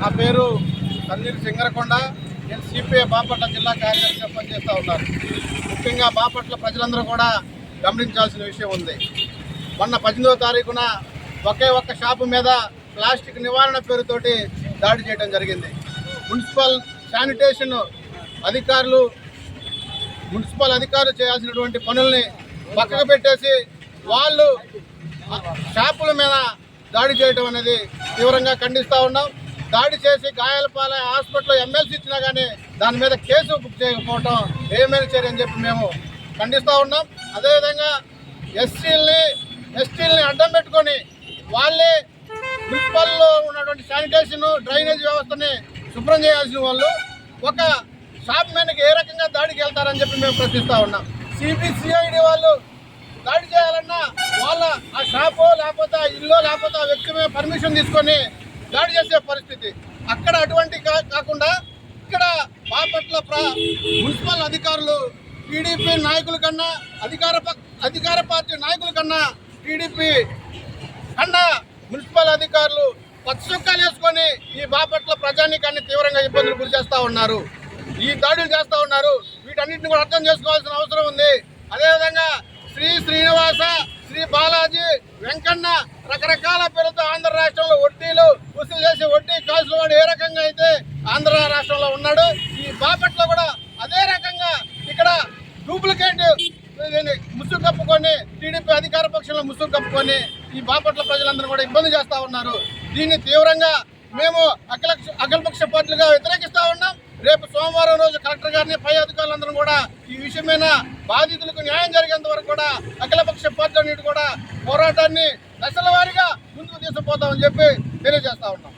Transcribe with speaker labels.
Speaker 1: నా పేరు తన్నీరు సింగరకొండ. నేను సిపిఐ బాపట్ల జిల్లా కార్యదర్శిగా పనిచేస్తూ ఉన్నాను. ముఖ్యంగా బాపట్ల ప్రజలందరూ కూడా గమనించాల్సిన విషయం ఉంది. మొన్న పద్దెనిమిదో తారీఖున ఒకే ఒక్క షాపు మీద ప్లాస్టిక్ నివారణ పేరుతోటి దాడి చేయడం జరిగింది. మున్సిపల్ శానిటేషన్ అధికారులు మున్సిపల్ అధికారులు చేయాల్సినటువంటి పనుల్ని పక్కకు పెట్టేసి వాళ్ళు షాపుల మీద దాడి చేయడం అనేది తీవ్రంగా ఖండిస్తూ ఉన్నాం. దాడి చేసి గాయాల పాలై హాస్పిటల్లో ఎమ్మెల్సీ ఇచ్చినా కానీ దాని మీద కేసు బుక్ చేయకపోవటం ఏమైనా చర్య అని చెప్పి మేము ఖండిస్తూ ఉన్నాం. అదేవిధంగా ఎస్సీల్ని ఎస్టీల్ని అడ్డం పెట్టుకొని వాళ్ళే మున్సిపల్లో ఉన్నటువంటి శానిటేషన్ డ్రైనేజ్ వ్యవస్థని శుభ్రం చేయాల్సిన వాళ్ళు ఒక షాప్ మ్యాన్కి ఏ రకంగా దాడికి వెళ్తారని చెప్పి మేము ప్రశ్నిస్తూ ఉన్నాం. సిబిసిఐడి వాళ్ళు దాడి చేయాలన్నా వాళ్ళ ఆ షాపో లేకపోతే ఆ ఇల్లు లేకపోతే ఆ వ్యక్తి మీద పర్మిషన్ తీసుకొని దాడి చేసే పరిస్థితి. అక్కడ అటువంటి కా- కాకుండా ఇక్కడ బాపట్ల మున్సిపల్ అధికారులు టీడీపీ నాయకుల కన్నా అధికార అధికార పార్టీ నాయకుల కన్నా టీడీపీ కన్నా మున్సిపల్ అధికారులు పచ్చొక్కాలు వేసుకొని ఈ బాపట్ల ప్రజానికాన్ని తీవ్రంగా ఇబ్బందులు గురి చేస్తూ ఉన్నారు. ఈ దాడులు చేస్తూ ఉన్నారు. వీటన్నిటిని కూడా అర్థం చేసుకోవాల్సిన అవసరం ఉంది. అదేవిధంగా శ్రీ శ్రీనివాస శ్రీ బాలాజీ వెంకన్న రకరకాల పేరుతో ఆంధ్ర రాష్ట్రంలో వడ్డీ కాసులవాడు ఏ రకంగా అయితే ఆంధ్ర రాష్ట్రంలో ఉన్నాడు ఈ బాపట్ల కూడా అదే రకంగా ఇక్కడ డూప్లికేట్ ముసుగు కప్పుకొని టీడీపీ అధికార పక్షంలో ముసుగు కప్పుకొని ఈ బాపట్ల ప్రజలందరూ కూడా ఇబ్బంది చేస్తూ ఉన్నారు. దీన్ని తీవ్రంగా మేము అఖిల అఖిలపక్ష పార్టీలుగా వ్యతిరేకిస్తూ ఉన్నాం. రేపు సోమవారం రోజు కలెక్టర్ గారిని పై అధికారులందరూ కూడా ఈ విషయమైన బాధితులకు న్యాయం జరిగేంత వరకు కూడా అఖిలపక్ష పార్టీలన్నిటి కూడా పోరాటాన్ని దశల వారీగా ముందుకు తీసుకుపోతామని చెప్పి తెలియజేస్తా ఉన్నాం.